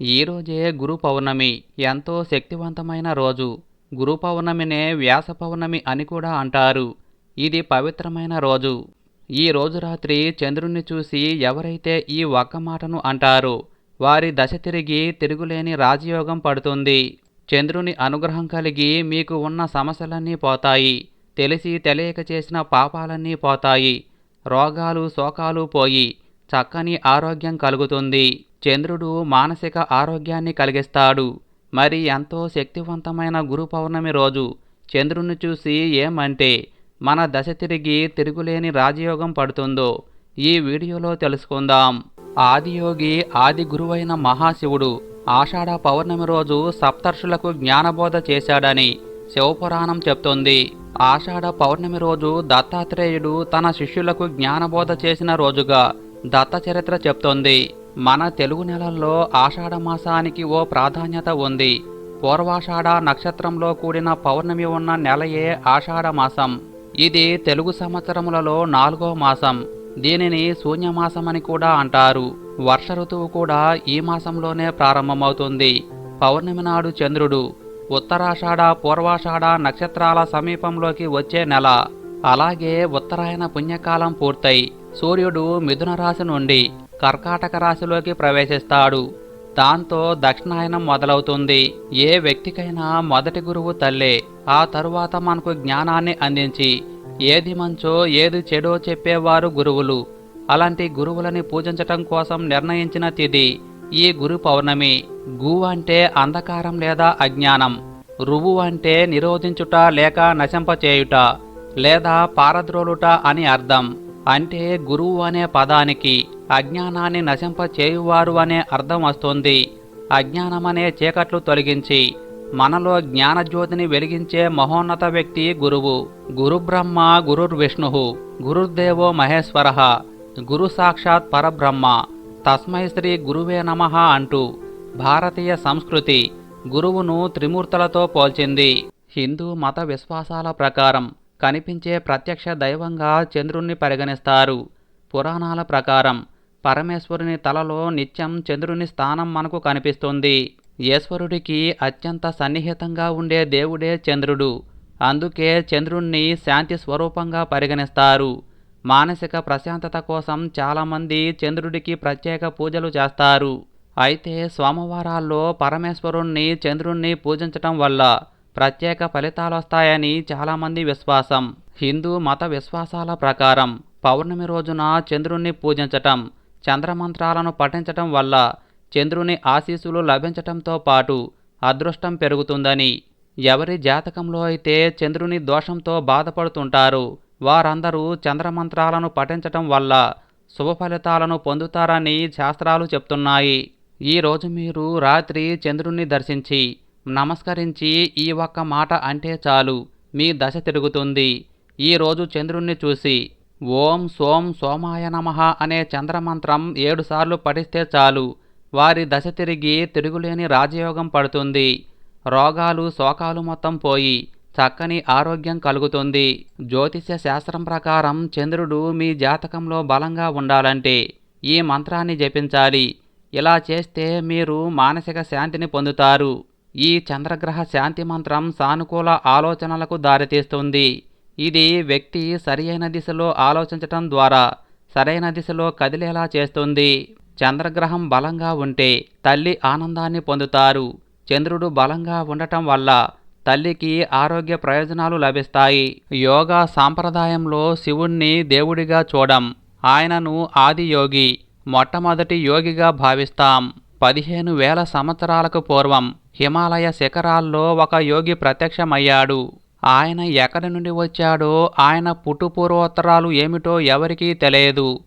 ఈరోజే గురు పౌర్ణమి ఎంతో శక్తివంతమైన రోజు. గురు పౌర్ణమినే వ్యాస పౌర్ణమి అని కూడా అంటారు. ఇది పవిత్రమైన రోజు. ఈ రోజు రాత్రి చంద్రుణ్ణి చూసి ఎవరైతే ఈ ఒక్క మాటను అంటారో వారి దశ తిరిగి తిరుగులేని రాజయోగం పడుతుంది. చంద్రుని అనుగ్రహం కలిగి మీకు ఉన్న సమస్యలన్నీ పోతాయి. తెలిసి తెలియక చేసిన పాపాలన్నీ పోతాయి. రోగాలు శోకాలు పోయి చక్కని ఆరోగ్యం కలుగుతుంది. చంద్రుడు మానసిక ఆరోగ్యాన్ని కలిగిస్తాడు. మరి ఎంతో శక్తివంతమైన గురు పౌర్ణమి రోజు చంద్రుని చూసి ఏమంటే మన దశ తిరిగి తిరుగులేని రాజయోగం పడుతుందో ఈ వీడియోలో తెలుసుకుందాం. ఆదియోగి ఆది గురువైన మహాశివుడు ఆషాఢ పౌర్ణమి రోజు సప్తర్షులకు జ్ఞానబోధ చేశాడని శివపురాణం చెప్తుంది. ఆషాఢ పౌర్ణమి రోజు దత్తాత్రేయుడు తన శిష్యులకు జ్ఞానబోధ చేసిన రోజుగా దత్త చరిత్ర చెప్తోంది. మన తెలుగు నెలల్లో ఆషాఢ మాసానికి ఓ ప్రాధాన్యత ఉంది. పూర్వాషాఢ నక్షత్రంలో కూడిన పౌర్ణమి ఉన్న నెలయే ఆషాఢమాసం ఇది తెలుగు సంవత్సరములలో నాలుగో మాసం. దీనిని శూన్యమాసమని కూడా అంటారు. వర్ష ఋతువు కూడా ఈ మాసంలోనే ప్రారంభమవుతుంది. పౌర్ణమి నాడు చంద్రుడు ఉత్తరాషాఢ పూర్వాషాఢ నక్షత్రాల సమీపంలోకి వచ్చే నెల. అలాగే ఉత్తరాయణ పుణ్యకాలం పూర్తయి. సూర్యుడు మిథున రాశి నుండి కర్కాటక రాశిలోకి ప్రవేశిస్తాడు. దాంతో దక్షిణాయనం మొదలవుతుంది. ఏ వ్యక్తికైనా మొదటి గురువు తల్లే. ఆ తరువాత మనకు జ్ఞానాన్ని అందించి ఏది మంచో ఏది చెడో చెప్పేవారు గురువులు. అలాంటి గురువులని పూజించటం కోసం నిర్ణయించిన తిథి ఈ గురు పౌర్ణమి. గు అంటే అంధకారం లేదా అజ్ఞానం. రువు అంటే నిరోధించుట లేక నశింపచేయుట. లేదా పారద్రోలుట అని అర్థం. అంటే గురువు అనే పదానికి అజ్ఞానాన్ని నశింప చేయువారు అనే అర్థం వస్తుంది. అజ్ఞానమనే చీకట్లు తొలగించి మనలో జ్ఞానజ్యోతిని వెలిగించే మహోన్నత వ్యక్తి గురువు. గురు బ్రహ్మ గురుర్విష్ణు గురుర్దేవో మహేశ్వర. గురు సాక్షాత్ పరబ్రహ్మ. తస్మై శ్రీ గురువే నమ అంటూ భారతీయ సంస్కృతి గురువును త్రిమూర్తులతో పోల్చింది. హిందూ మత విశ్వాసాల ప్రకారం కనిపించే ప్రత్యక్ష దైవంగా చంద్రుణ్ణి పరిగణిస్తారు. పురాణాల ప్రకారం పరమేశ్వరుని తలలో నిత్యం చంద్రుని స్థానం మనకు కనిపిస్తుంది. ఈశ్వరుడికి అత్యంత సన్నిహితంగా ఉండే దేవుడే చంద్రుడు. అందుకే చంద్రుణ్ణి శాంతి స్వరూపంగా పరిగణిస్తారు. మానసిక ప్రశాంతత కోసం చాలామంది చంద్రుడికి ప్రత్యేక పూజలు చేస్తారు. అయితే సోమవారాల్లో పరమేశ్వరుణ్ణి చంద్రుణ్ణి పూజించటం వల్ల ప్రత్యేక ఫలితాలొస్తాయని చాలామంది విశ్వాసం. హిందూ మత విశ్వాసాల ప్రకారం పౌర్ణమి రోజున చంద్రుణ్ణి పూజించటం చంద్రమంత్రాలను పఠించటం వల్ల చంద్రుని ఆశీస్సులు లభించటంతో పాటు అదృష్టం పెరుగుతుందని. ఎవరి జాతకంలో అయితే చంద్రుని దోషంతో బాధపడుతుంటారు వారందరూ చంద్రమంత్రాలను పఠించటం వల్ల శుభ ఫలితాలను పొందుతారని శాస్త్రాలు చెప్తున్నాయి. ఈరోజు మీరు రాత్రి చంద్రుణ్ణి దర్శించి నమస్కరించి ఈ ఒక్క మాట అంటే చాలు. మీ దశ తిరుగుతుంది. ఈరోజు చంద్రుణ్ణి చూసి ఓం సోం సోమాయ నమః అనే చంద్రమంత్రం ఏడుసార్లు పఠిస్తే చాలు. వారి దశ తిరిగి తిరుగులేని రాజయోగం పడుతుంది. రోగాలు శోకాలు మొత్తం పోయి చక్కని ఆరోగ్యం కలుగుతుంది. జ్యోతిష్య శాస్త్రం ప్రకారం చంద్రుడు మీ జాతకంలో బలంగా ఉండాలంటే ఈ మంత్రాన్ని జపించాలి. ఇలా చేస్తే మీరు మానసిక శాంతిని పొందుతారు. ఈ చంద్రగ్రహ శాంతి మంత్రం సానుకూల ఆలోచనలకు దారితీస్తుంది. ఇది వ్యక్తి సరియైన దిశలో ఆలోచించటం ద్వారా సరైన దిశలో కదిలేలా చేస్తుంది. చంద్రగ్రహం బలంగా ఉంటే తల్లి ఆనందాన్ని పొందుతారు. చంద్రుడు బలంగా ఉండటం వల్ల తల్లికి ఆరోగ్య ప్రయోజనాలు లభిస్తాయి. యోగా సాంప్రదాయంలో శివుణ్ణి దేవుడిగా చూడం ఆయనను ఆది యోగి మొట్టమొదటి యోగిగా భావిస్తాం. పదిహేను వేల సంవత్సరాలకు పూర్వం హిమాలయ శిఖరాల్లో ఒక యోగి ప్రత్యక్షమయ్యాడు. ఆయన ఎక్కడి నుండి వచ్చాడో ఆయన పుట్టుపూర్వోత్తరాలు ఏమిటో ఎవరికీ తెలియదు.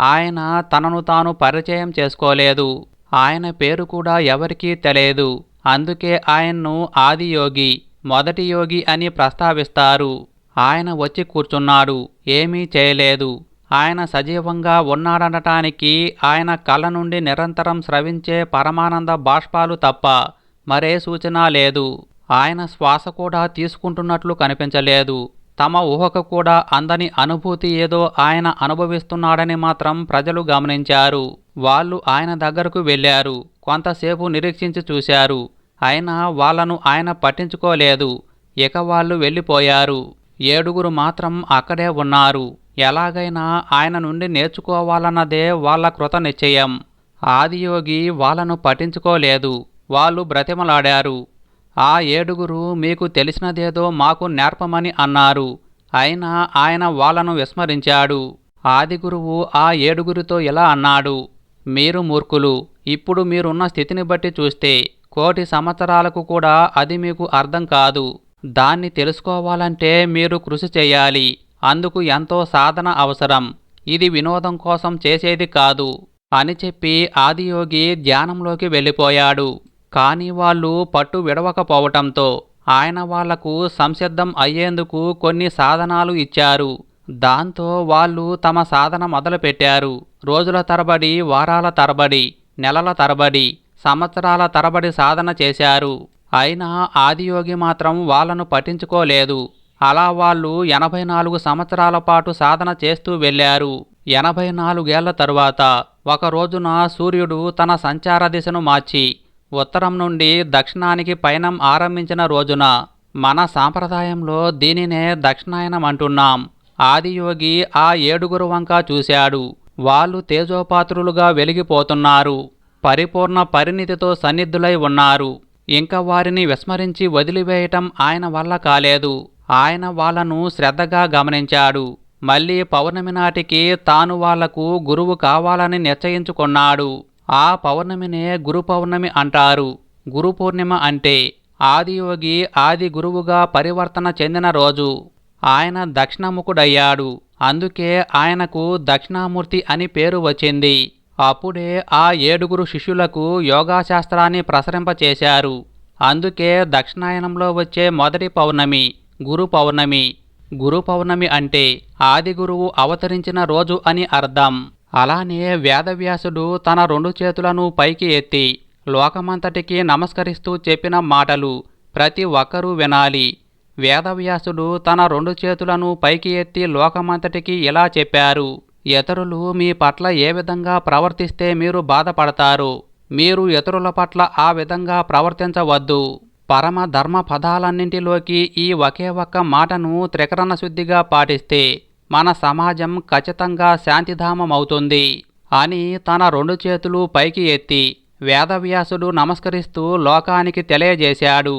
ఆయన తనను తాను పరిచయం చేసుకోలేదు. ఆయన పేరు కూడా ఎవరికీ తెలియదు. అందుకే ఆయన్ను ఆదియోగి మొదటి యోగి అని ప్రస్తావిస్తారు. ఆయన వచ్చి కూర్చున్నాడు. ఏమీ చేయలేదు. ఆయన సజీవంగా ఉన్నాడనటానికి ఆయన కళ్ళ నుండి నిరంతరం స్రవించే పరమానంద బాష్పాలు తప్ప మరే సూచన లేదు. ఆయన శ్వాస కూడా తీసుకుంటున్నట్లు కనిపించలేదు. తమ ఊహకు కూడా అందని అనుభూతి ఏదో ఆయన అనుభవిస్తున్నాడని మాత్రం ప్రజలు గమనించారు. వాళ్ళు ఆయన దగ్గరకు వెళ్ళారు. కొంతసేపు నిరీక్షించి చూశారు. అయినా వాళ్ళను ఆయన పట్టించుకోలేదు. ఇక వాళ్ళు వెళ్ళిపోయారు. ఏడుగురు మాత్రం అక్కడే ఉన్నారు. ఎలాగైనా ఆయన నుండి నేర్చుకోవాలన్నదే వాళ్ళ కృత నిశ్చయం. ఆదియోగి వాళ్ళను పట్టించుకోలేదు. వాళ్ళు బ్రతిమలాడారు. ఆ ఏడుగురు మీకు తెలిసినదేదో మాకు నేర్పమని అన్నారు. అయినా ఆయన వాళ్ళను విస్మరించాడు. ఆదిగురువు ఆ ఏడుగురితో ఇలా అన్నాడు. మీరు మూర్ఖులు. ఇప్పుడు మీరున్న స్థితిని బట్టి చూస్తే కోటి సంవత్సరాలకు కూడా అది మీకు అర్థం కాదు. దాన్ని తెలుసుకోవాలంటే మీరు కృషి చేయాలి. అందుకు ఎంతో సాధన అవసరం. ఇది వినోదం కోసం చేసేది కాదు. అని చెప్పి ఆదియోగి ధ్యానంలోకి వెళ్ళిపోయాడు. కానీ వాళ్ళు పట్టు విడవకపోవటంతో ఆయన వాళ్ళకు సంసిద్ధం అయ్యేందుకు కొన్ని సాధనాలు ఇచ్చారు. దాంతో వాళ్ళు తమ సాధన మొదలుపెట్టారు. రోజుల తరబడి వారాల తరబడి నెలల తరబడి సంవత్సరాల తరబడి సాధన చేశారు. అయినా ఆదియోగి మాత్రం వాళ్ళను పట్టించుకోలేదు. అలా వాళ్ళు ఎనభై నాలుగు సంవత్సరాల పాటు సాధన చేస్తూ వెళ్ళారు. ఎనభై నాలుగేళ్ళ తరువాత ఒక రోజున సూర్యుడు తన సంచార దిశను మార్చి ఉత్తరం నుండి దక్షిణానికి పయనం ఆరంభించిన రోజున మన సాంప్రదాయంలో దీనినే దక్షిణాయనం అంటున్నాం. ఆదియోగి ఆ ఏడుగురు వంక చూశాడు. వాళ్ళు తేజోపాత్రులుగా వెలిగిపోతున్నారు. పరిపూర్ణ పరిణితితో సన్నిధులై ఉన్నారు. ఇంకా వారిని విస్మరించి వదిలివేయటం ఆయన వల్ల కాలేదు. ఆయన వాళ్ళను శ్రద్ధగా గమనించాడు. మళ్ళీ పౌర్ణమి నాటికి తాను వాళ్ళకు గురువు కావాలని నిశ్చయించుకున్నాడు. ఆ పౌర్ణమినే గురు పౌర్ణమి అంటారు. గురు పూర్ణిమ అంటే ఆదియోగి ఆది గురువుగా పరివర్తన చెందిన రోజు. ఆయన దక్షిణముఖుడయ్యాడు. అందుకే ఆయనకు దక్షిణామూర్తి అని పేరు వచ్చింది. అప్పుడే ఆ ఏడుగురు శిష్యులకు యోగాశాస్త్రాన్ని ప్రసరింపచేశారు. అందుకే దక్షిణాయనంలో వచ్చే మొదటి పౌర్ణమి. గురు పౌర్ణమి. గురు పౌర్ణమి అంటే ఆది గురువు అవతరించిన రోజు అని అర్థం. అలానే వేదవ్యాసుడు తన రెండు చేతులను పైకి ఎత్తి లోకమంతటికి నమస్కరిస్తూ చెప్పిన మాటలు ప్రతి ఒక్కరూ వినాలి. వేదవ్యాసుడు తన రెండు చేతులను పైకి ఎత్తి లోకమంతటికి ఇలా చెప్పారు. ఇతరులు మీ పట్ల ఏ విధంగా ప్రవర్తిస్తే మీరు బాధపడతారు? మీరు ఇతరుల పట్ల ఆ విధంగా ప్రవర్తించవద్దు. పరమ ధర్మ పదాలన్నింటిలోకి ఈ ఒకే ఒక్క మాటను త్రికరణ శుద్ధిగా పాటిస్తే మన సమాజం ఖచ్చితంగా శాంతిధామమవుతుంది అని తన రెండు చేతులు పైకి ఎత్తి వేదవ్యాసుడు నమస్కరిస్తూ లోకానికి తెలియజేశాడు.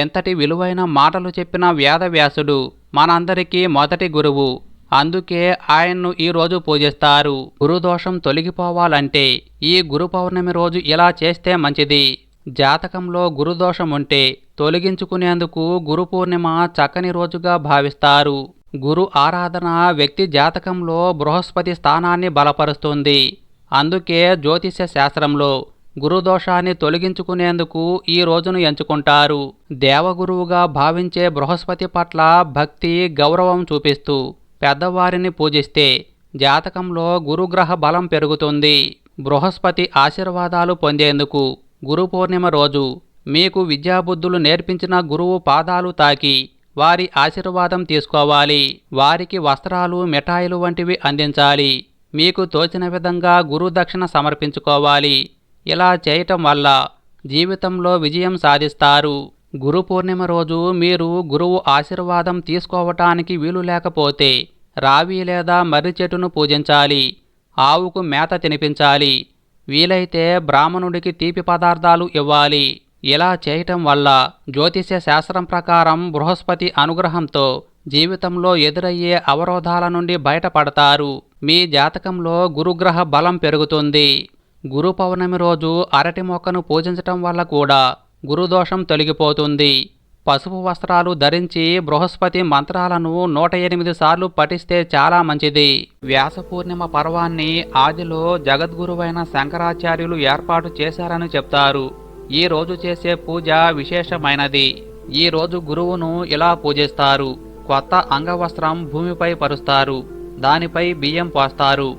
ఎంతటి విలువైన మాటలు చెప్పిన వేదవ్యాసుడు మనందరికీ మొదటి గురువు. అందుకే ఆయన్ను ఈరోజు పూజిస్తారు. గురుదోషం తొలగిపోవాలంటే ఈ గురు పౌర్ణమి రోజు ఇలా చేస్తే మంచిది. జాతకంలో గురుదోషం ఉంటే తొలగించుకునేందుకు గురు పూర్ణిమ చక్కని రోజుగా భావిస్తారు. గురు ఆరాధన వ్యక్తి జాతకంలో బృహస్పతి స్థానాన్ని బలపరుస్తుంది. అందుకే జ్యోతిష్య శాస్త్రంలో గురుదోషాన్ని తొలగించుకునేందుకు ఈ రోజును ఎంచుకుంటారు. దేవగురువుగా భావించే బృహస్పతి పట్ల భక్తి గౌరవం చూపిస్తూ పెద్దవారిని పూజిస్తే జాతకంలో గురుగ్రహ బలం పెరుగుతుంది. బృహస్పతి ఆశీర్వాదాలు పొందేందుకు గురు పూర్ణిమ రోజు మీకు విద్యాబుద్ధులు నేర్పించిన గురువు పాదాలు తాకి వారి ఆశీర్వాదం తీసుకోవాలి. వారికి వస్త్రాలు మిఠాయిలు వంటివి అందించాలి. మీకు తోచిన విధంగా గురు దక్షిణ సమర్పించుకోవాలి. ఇలా చేయటం వల్ల జీవితంలో విజయం సాధిస్తారు. గురు పూర్ణిమ రోజు మీరు గురువు ఆశీర్వాదం తీసుకోవటానికి వీలు లేకపోతే రావి లేదా మర్రి చెట్టును పూజించాలి. ఆవుకు మేత తినిపించాలి. వీలైతే బ్రాహ్మణుడికి తీపి పదార్థాలు ఇవ్వాలి. ఇలా చేయటం వల్ల జ్యోతిష్య శాస్త్రం ప్రకారం బృహస్పతి అనుగ్రహంతో జీవితంలో ఎదురయ్యే అవరోధాల నుండి బయటపడతారు. మీ జాతకంలో గురుగ్రహ బలం పెరుగుతుంది. గురు పౌర్ణమి రోజు అరటి మొక్కను పూజించటం వల్ల కూడా గురుదోషం తొలగిపోతుంది. పసుపు వస్త్రాలు ధరించి బృహస్పతి మంత్రాలను నూట ఎనిమిది సార్లు పఠిస్తే చాలా మంచిది. వ్యాస పూర్ణిమ పర్వాన్ని ఆదిలో జగద్గురువైన శంకరాచార్యులు ఏర్పాటు చేశారని చెప్తారు. ఈ రోజు చేసే పూజ విశేషమైనది. ఈ రోజు గురువును ఇలా పూజిస్తారు. కొత్త అంగవస్త్రం భూమిపై పరుస్తారు. దానిపై బియ్యం పోస్తారు.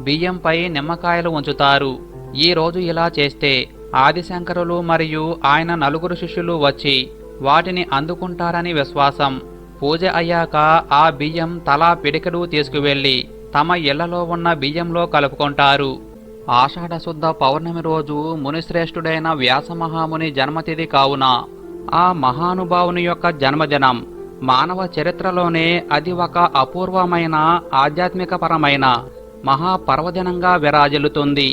బియ్యంపై నిమ్మకాయలు ఉంచుతారు. ఈ రోజు ఇలా చేస్తే ఆదిశంకరులు మరియు ఆయన నలుగురు శిష్యులు వచ్చి వాటిని అందుకుంటారని విశ్వాసం. పూజ అయ్యాక ఆ బియ్యం తలా పిడికెడు తీసుకువెళ్ళి తమ ఇళ్ళలో ఉన్న బియ్యంలో కలుపుకుంటారు. ఆషాఢశుద్ధ పౌర్ణమి రోజు మునిశ్రేష్ఠుడైన వ్యాసమహాముని జన్మతిథి కావున ఆ మహానుభావుని యొక్క జన్మదినం. మానవ చరిత్రలోనే అది ఒక అపూర్వమైన ఆధ్యాత్మికపరమైన మహాపర్వదినంగా విరాజిల్లుతుంది.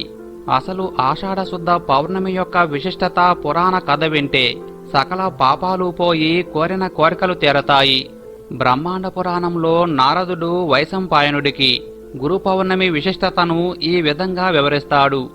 అసలు ఆషాఢశుద్ధ పౌర్ణమి యొక్క విశిష్టత పురాణ కథ వింటే సకల పాపాలు పోయి కోరిన కోరికలు తీరతాయి. బ్రహ్మాండ పురాణంలో నారదుడు వైశంపాయనుడికి గురు పౌర్ణమి విశిష్టతను ఈ విధంగా వివరిస్తాడు.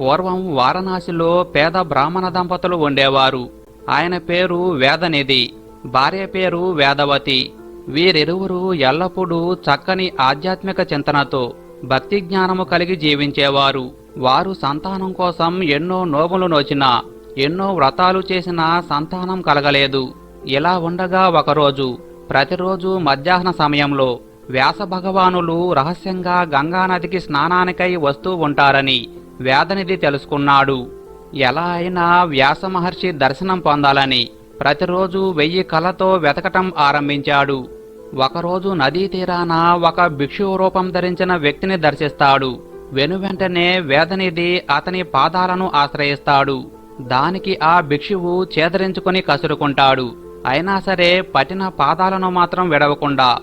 పూర్వం వారణాసిలో పేద బ్రాహ్మణ దంపతులు ఉండేవారు. ఆయన పేరు వేదనిధి భార్య పేరు వేదవతి. వీరిరువురు ఎల్లప్పుడూ చక్కని ఆధ్యాత్మిక చింతనతో భక్తి జ్ఞానము కలిగి జీవించేవారు. వారు సంతానం కోసం ఎన్నో నోములు నోచినా ఎన్నో వ్రతాలు చేసినా సంతానం కలగలేదు. ఇలా ఉండగా ఒకరోజు ప్రతిరోజు మధ్యాహ్న సమయంలో వ్యాస భగవానులు రహస్యంగా గంగానదికి స్నానానికై వస్తూ ఉంటారని వేదనిధి తెలుసుకున్నాడు. ఎలా అయినా వ్యాస మహర్షి దర్శనం పొందాలని ప్రతిరోజు వెయ్యి కళ్ళతో వెతకటం ఆరంభించాడు. ఒకరోజు నదీ తీరాన ఒక భిక్షువు రూపం ధరించిన వ్యక్తిని దర్శిస్తాడు. వెనువెంటనే వేదనిధి అతని పాదాలను ఆశ్రయిస్తాడు. దానికి ఆ భిక్షువు చేదరించుకుని కసురుకుంటాడు. అయినా సరే పట్టిన పాదాలను మాత్రం విడవకుండా.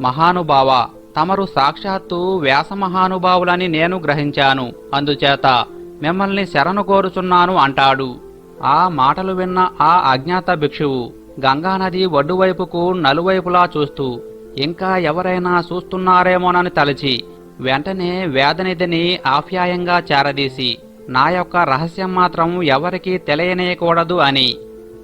మహానుభావ తమరు సాక్షాత్తు వ్యాస మహానుభావులని నేను గ్రహించాను. అందుచేత మిమ్మల్ని శరణు కోరుచున్నాను అంటాడు. ఆ మాటలు విన్న ఆ అజ్ఞాత భిక్షువు గంగానది ఒడ్డువైపుకు నలువైపులా చూస్తూ ఇంకా ఎవరైనా చూస్తున్నారేమోనని తలచి వెంటనే వేదనిధిని ఆప్యాయంగా చేరదీసి నా యొక్క రహస్యం మాత్రం ఎవరికీ తెలియనేయకూడదు అని.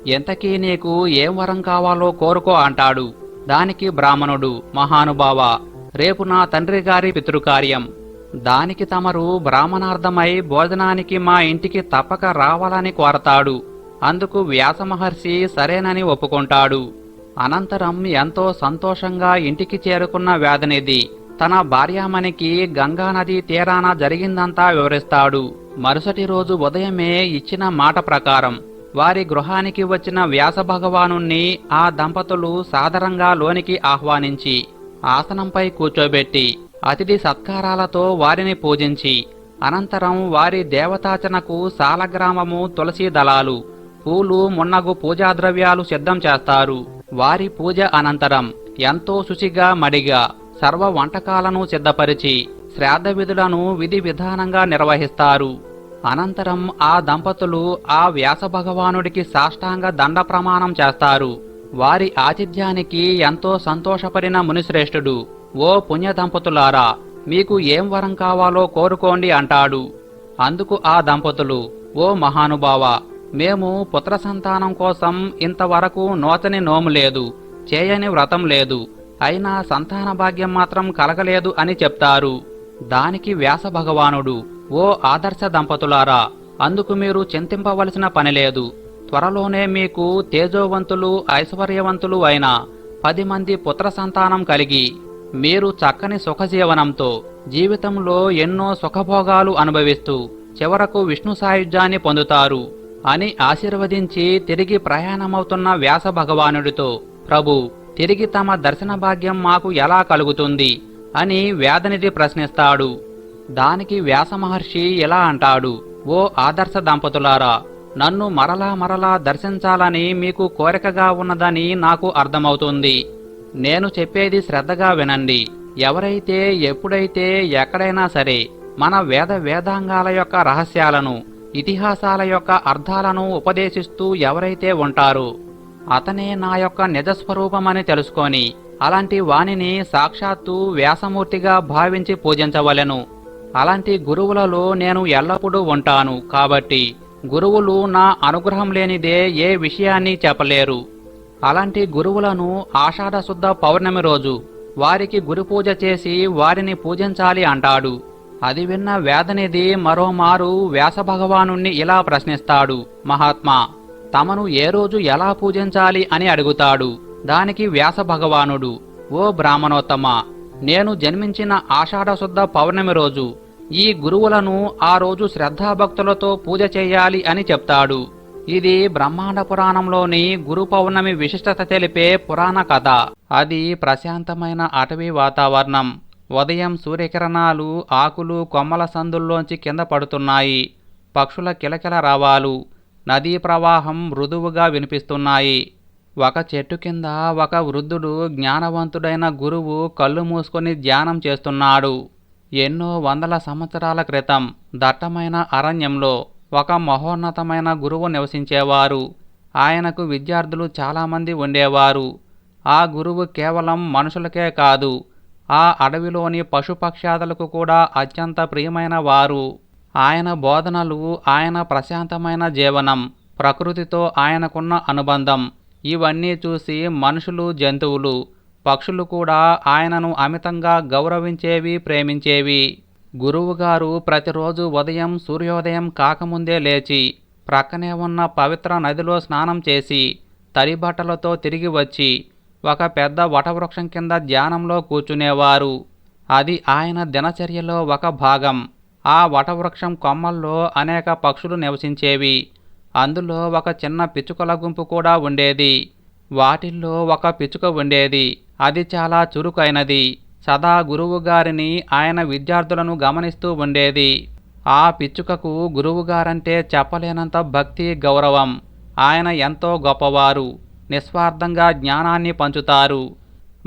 ఎంతకీ నీకు ఏం వరం కావాలో కోరుకో అంటాడు. దానికి బ్రాహ్మణుడు మహానుభావ రేపు నా తండ్రి గారి పితృకార్యం. దానికి తమరు బ్రాహ్మణార్థమై భోజనానికి మా ఇంటికి తప్పక రావాలని కోరతాడు. అందుకు వ్యాసమహర్షి సరేనని ఒప్పుకుంటాడు. అనంతరం ఎంతో సంతోషంగా ఇంటికి చేరుకున్న వేదనిధి తన భార్యామణికి గంగానది తీరాన జరిగిందంతా వివరిస్తాడు. మరుసటి రోజు ఉదయమే ఇచ్చిన మాట ప్రకారం వారి గృహానికి వచ్చిన వ్యాస భగవానుణ్ణి ఆ దంపతులు సాదరంగా లోనికి ఆహ్వానించి ఆసనంపై కూర్చోబెట్టి అతిథి సత్కారాలతో వారిని పూజించి అనంతరం వారి దేవతాచనకు సాలగ్రామము తులసి దళాలు పూలు మున్నగు పూజా ద్రవ్యాలు సిద్ధం చేస్తారు. వారి పూజ అనంతరం ఎంతో శుచిగా మడిగా సర్వ వంటకాలను సిద్ధపరిచి శ్రాద్ధ విధులను విధి విధానంగా నిర్వహిస్తారు. అనంతరం ఆ దంపతులు ఆ వ్యాస భగవానుడికి సాష్టాంగ దండ ప్రమాణం చేస్తారు. వారి ఆతిథ్యానికి ఎంతో సంతోషపడిన మునిశ్రేష్ఠుడు ఓ పుణ్య దంపతులారా మీకు ఏం వరం కావాలో కోరుకోండి అంటాడు. అందుకు ఆ దంపతులు ఓ మహానుభావ మేము పుత్ర సంతానం కోసం ఇంతవరకు నోచని నోము లేదు చేయని వ్రతం లేదు. అయినా సంతాన భాగ్యం మాత్రం కలగలేదు అని చెప్తారు. దానికి వ్యాస భగవానుడు ఓ ఆదర్శ దంపతులారా అందుకు మీరు చింతింపవలసిన పని లేదు. త్వరలోనే మీకు తేజోవంతులు ఐశ్వర్యవంతులు అయిన పది మంది పుత్ర సంతానం కలిగి మీరు చక్కని సుఖజీవనంతో జీవితంలో ఎన్నో సుఖభోగాలు అనుభవిస్తూ చివరకు విష్ణు సాయుధ్యాన్ని పొందుతారు అని ఆశీర్వదించి తిరిగి ప్రయాణమవుతున్న వ్యాస భగవానుడితో ప్రభు తిరిగి తమ దర్శన భాగ్యం మాకు ఎలా కలుగుతుంది? అని వేదనిధి ప్రశ్నిస్తాడు. దానికి వ్యాసమహర్షి ఇలా అంటాడు? ఓ ఆదర్శ దంపతులారా నన్ను మరలా మరలా దర్శించాలని మీకు కోరికగా ఉన్నదని నాకు అర్థమవుతుంది. నేను చెప్పేది శ్రద్ధగా వినండి. ఎవరైతే ఎప్పుడైతే ఎక్కడైనా సరే మన వేద వేదాంగాల యొక్క రహస్యాలను ఇతిహాసాల యొక్క అర్థాలను ఉపదేశిస్తూ ఎవరైతే ఉంటారో అతనే నా యొక్క నిజస్వరూపమని తెలుసుకొని అలాంటి వాణిని సాక్షాత్తు వ్యాసమూర్తిగా భావించి పూజించవలెను. అలాంటి గురువులలో నేను ఎల్లప్పుడూ ఉంటాను కాబట్టి గురువులు నా అనుగ్రహం లేనిదే ఏ విషయాన్ని చెప్పలేరు. అలాంటి గురువులను ఆషాఢశుద్ధ పౌర్ణమి రోజు వారికి గురుపూజ చేసి వారిని పూజించాలి అంటాడు. అది విన్న వేదనిధి మరోమారు వ్యాసభగవానుణ్ణి ఇలా ప్రశ్నిస్తాడు మహాత్మా! తమను ఏ రోజు ఎలా పూజించాలి అని అడుగుతాడు. దానికి వ్యాస భగవానుడు ఓ బ్రాహ్మణోత్తమ నేను జన్మించిన ఆషాఢశుద్ధ పౌర్ణమి రోజు ఈ గురువులను ఆ రోజు శ్రద్ధాభక్తులతో పూజ చేయాలి అని చెప్తాడు. ఇది బ్రహ్మాండ పురాణంలోని గురు పౌర్ణమి విశిష్టత తెలిపే పురాణ కథ. అది ప్రశాంతమైన అటవీ వాతావరణం. ఉదయం సూర్యకిరణాలు ఆకులు కొమ్మల సందుల్లోంచి కింద పడుతున్నాయి. పక్షుల కిలకిల రావాలు. నదీ ప్రవాహం మృదువుగా వినిపిస్తున్నాయి. ఒక చెట్టు కింద ఒక వృద్ధుడు జ్ఞానవంతుడైన గురువు కళ్ళు మూసుకొని ధ్యానం చేస్తున్నాడు. ఎన్నో వందల సంవత్సరాల క్రితం దట్టమైన అరణ్యంలో ఒక మహోన్నతమైన గురువు నివసించేవారు. ఆయనకు విద్యార్థులు చాలామంది ఉండేవారు. ఆ గురువు కేవలం మనుషులకే కాదు ఆ అడవిలోని పశుపక్ష్యాదులకు కూడా అత్యంత ప్రియమైన వారు. ఆయన బోధనలు ఆయన ప్రశాంతమైన జీవనం ప్రకృతితో ఆయనకున్న అనుబంధం. ఇవన్నీ చూసి మనుషులు జంతువులు పక్షులు కూడా ఆయనను అమితంగా గౌరవించేవి ప్రేమించేవి. గురువుగారు ప్రతిరోజు ఉదయం సూర్యోదయం కాకముందే లేచి ప్రక్కనే ఉన్న పవిత్ర నదిలో స్నానం చేసి తడిబట్టలతో తిరిగి వచ్చి ఒక పెద్ద వటవృక్షం కింద ధ్యానంలో కూర్చునేవారు. అది ఆయన దినచర్యలో ఒక భాగం. ఆ వటవృక్షం కొమ్మల్లో అనేక పక్షులు నివసించేవి. అందులో ఒక చిన్న పిచ్చుకల గుంపు కూడా ఉండేది. వాటిల్లో ఒక పిచ్చుక ఉండేది. అది చాలా చురుకైనది. సదా గురువుగారిని ఆయన విద్యార్థులను గమనిస్తూ ఉండేది. ఆ పిచ్చుకకు గురువుగారంటే చెప్పలేనంత భక్తి గౌరవం. ఆయన ఎంతో గొప్పవారు. నిస్వార్థంగా జ్ఞానాన్ని పంచుతారు.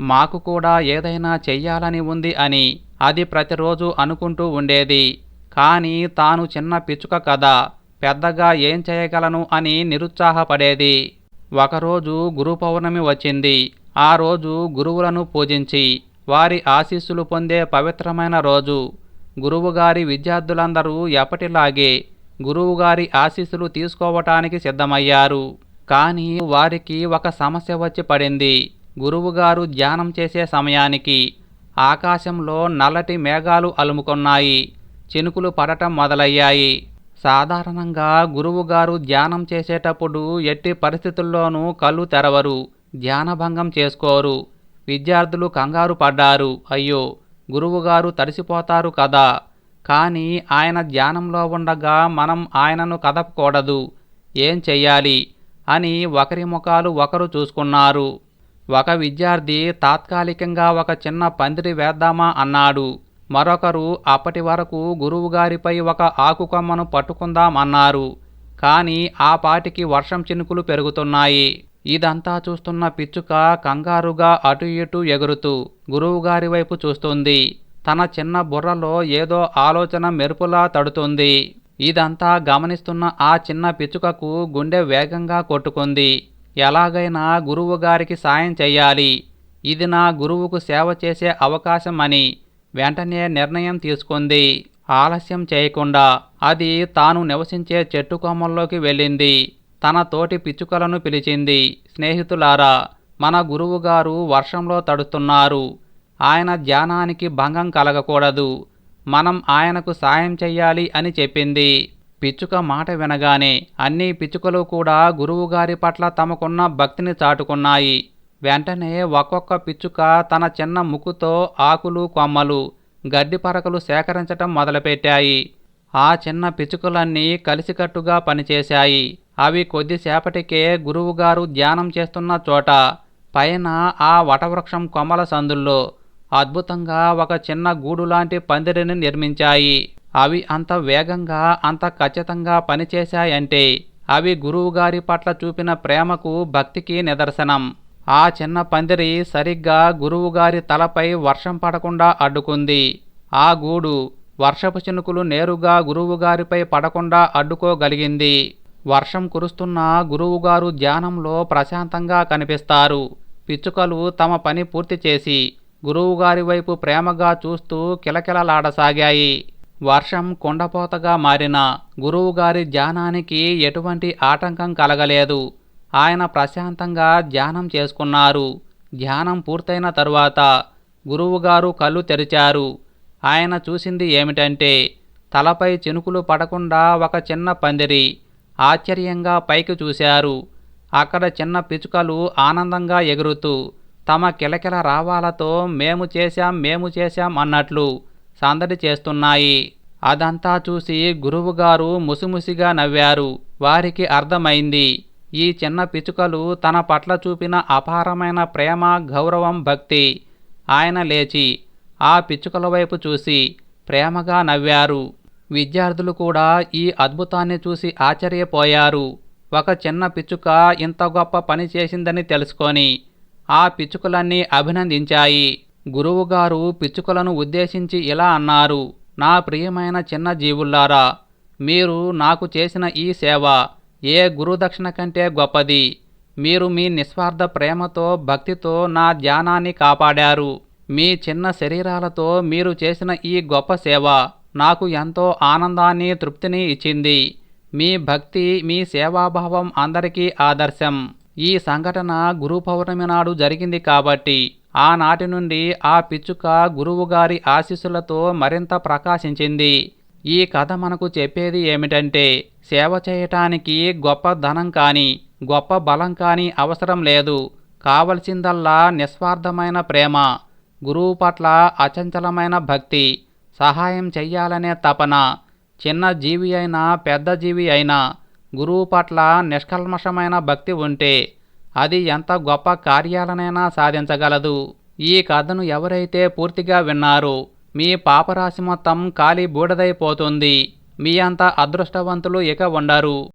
మాకు కూడా ఏదైనా చెయ్యాలని ఉంది అని అది ప్రతిరోజు అనుకుంటూ ఉండేది. కానీ తాను చిన్న పిచ్చుక కదా పెద్దగా ఏం చేయగలను అని నిరుత్సాహపడేది. ఒకరోజు గురు పౌర్ణమి వచ్చింది. ఆ రోజు గురువులను పూజించి వారి ఆశీస్సులు పొందే పవిత్రమైన రోజు. గురువుగారి విద్యార్థులందరూ ఎప్పటిలాగే గురువుగారి ఆశీస్సులు తీసుకోవటానికి సిద్ధమయ్యారు. కానీ వారికి ఒక సమస్య వచ్చి పడింది. గురువుగారు ధ్యానం చేసే సమయానికి ఆకాశంలో నల్లటి మేఘాలు అలుముకున్నాయి. చినుకులు పడటం మొదలయ్యాయి. సాధారణంగా గురువుగారు ధ్యానం చేసేటప్పుడు ఎట్టి పరిస్థితుల్లోనూ కళ్ళు తెరవరు ధ్యానభంగం చేసుకోరు. విద్యార్థులు కంగారు పడ్డారు. అయ్యో గురువుగారు తడిసిపోతారు కదా. కానీ ఆయన ధ్యానంలో ఉండగా మనం ఆయనను కదపకూడదు. ఏం చెయ్యాలి? అని ఒకరి ముఖాలు ఒకరు చూసుకున్నారు. ఒక విద్యార్థి తాత్కాలికంగా ఒక చిన్న పందిరి వేద్దామా అన్నాడు. మరొకరు అప్పటి వరకు గురువుగారిపై ఒక ఆకుకొమ్మను పట్టుకుందామన్నారు కానీ ఆ పాటికి వర్షం చినుకులు పెరుగుతున్నాయి. ఇదంతా చూస్తున్న పిచ్చుక కంగారుగా అటు ఇటు ఎగురుతూ గురువుగారి వైపు చూస్తుంది. తన చిన్న బుర్రలో ఏదో ఆలోచన మెరుపులా తడుతుంది. ఇదంతా గమనిస్తున్న ఆ చిన్న పిచ్చుకకు గుండె వేగంగా కొట్టుకుంది. ఎలాగైనా గురువుగారికి సాయం చెయ్యాలి. ఇది నా గురువుకు సేవ చేసే అవకాశం అని వెంటనే నిర్ణయం తీసుకుంది. ఆలస్యం చేయకుండా అది తాను నివసించే చెట్టు కొమ్మల్లోకి వెళ్ళింది. తన తోటి పిచ్చుకలను పిలిచింది. స్నేహితులారా మన గురువుగారు వర్షంలో తడుస్తున్నారు. ఆయన ధ్యానానికి భంగం కలగకూడదు. మనం ఆయనకు సాయం చెయ్యాలి అని చెప్పింది. పిచ్చుక మాట వినగానే అన్ని పిచ్చుకలు కూడా గురువుగారి పట్ల తమకున్న భక్తిని చాటుకున్నాయి. వెంటనే ఒక్కొక్క పిచ్చుక తన చిన్న ముక్కుతో ఆకులు కొమ్మలు గడ్డి పరకలు సేకరించటం మొదలుపెట్టాయి. ఆ చిన్న పిచ్చుకలన్నీ కలిసికట్టుగా పనిచేశాయి. అవి కొద్దిసేపటికే గురువుగారు ధ్యానం చేస్తున్న చోట పైన ఆ వటవృక్షం కొమ్మల సందుల్లో అద్భుతంగా ఒక చిన్న గూడు లాంటి పందిరిని నిర్మించాయి. అవి అంత వేగంగా అంత ఖచ్చితంగా పనిచేశాయంటే అవి గురువుగారి పట్ల చూపిన ప్రేమకు భక్తికి నిదర్శనం. ఆ చిన్న పందిరి సరిగ్గా గురువుగారి తలపై వర్షం పడకుండా అడ్డుకుంది. ఆ గూడు వర్షపు చినుకులు నేరుగా గురువుగారిపై పడకుండా అడ్డుకోగలిగింది. వర్షం కురుస్తున్న గురువుగారు ధ్యానంలో ప్రశాంతంగా కనిపిస్తారు. పిచ్చుకలు తమ పని పూర్తి చేసి గురువుగారి వైపు ప్రేమగా చూస్తూ కిలకిలలాడసాగాయి. వర్షం కుండపోతగా మారిన గురువుగారి ధ్యానానికి ఎటువంటి ఆటంకం కలగలేదు. ఆయన ప్రశాంతంగా ధ్యానం చేసుకున్నారు. ధ్యానం పూర్తయిన తరువాత గురువుగారు కళ్ళు తెరిచారు. ఆయన చూసింది ఏమిటంటే తలపై చినుకులు పడకుండా ఒక చిన్న పందిరి ఆశ్చర్యంగా పైకి చూశారు. అక్కడ చిన్న పిచుకలు ఆనందంగా ఎగురుతూ తమ కిలకిల రావాలతో మేము చేశాం మేము చేశాం అన్నట్లు సందడి చేస్తున్నాయి. అదంతా చూసి గురువుగారు ముసిముసిగా నవ్వారు. వారికి అర్థమైంది ఈ చిన్న పిచుకలు తన పట్ల చూపిన అపారమైన ప్రేమ గౌరవం భక్తి. ఆయన లేచి ఆ పిచ్చుకల వైపు చూసి ప్రేమగా నవ్వారు. విద్యార్థులు కూడా ఈ అద్భుతాన్ని చూసి ఆశ్చర్యపోయారు. ఒక చిన్న పిచ్చుక ఇంత గొప్ప పని చేసిందని తెలుసుకొని ఆ పిచ్చుకలన్నీ అభినందించాయి. గురువుగారు పిచ్చుకలను ఉద్దేశించి ఇలా అన్నారు నా ప్రియమైన చిన్న జీవుల్లారా మీరు నాకు చేసిన ఈ సేవ ఏ గురుదక్షిణ కంటే గొప్పది? మీరు మీ నిస్వార్థ ప్రేమతో భక్తితో నా ధ్యానాన్ని కాపాడారు. మీ చిన్న శరీరాలతో మీరు చేసిన ఈ గొప్ప సేవ నాకు ఎంతో ఆనందాన్ని తృప్తిని ఇచ్చింది. మీ భక్తి మీ సేవాభావం అందరికీ ఆదర్శం. ఈ సంఘటన గురు పౌర్ణమి నాడు జరిగింది కాబట్టి ఆనాటి నుండి ఆ పిచ్చుక గురువుగారి ఆశీస్సులతో మరింత ప్రకాశించింది. ఈ కథ మనకు చెప్పేది ఏమిటంటే సేవ చేయటానికి గొప్ప ధనం కానీ గొప్ప బలం కానీ అవసరం లేదు. కావలసిందల్లా నిస్వార్థమైన ప్రేమ గురువు పట్ల అచంచలమైన భక్తి సహాయం చెయ్యాలనే తపన చిన్న జీవి అయినా పెద్ద జీవి అయినా గురువు పట్ల నిష్కల్మషమైన భక్తి ఉంటే అది ఎంత గొప్ప కార్యాలనైనా సాధించగలదు. ఈ కథను ఎవరైతే పూర్తిగా విన్నారో మీ పాపరాశి మొత్తం ఖాళీ బూడదైపోతుంది. మీ అంత అదృష్టవంతులు ఇక ఉండరు.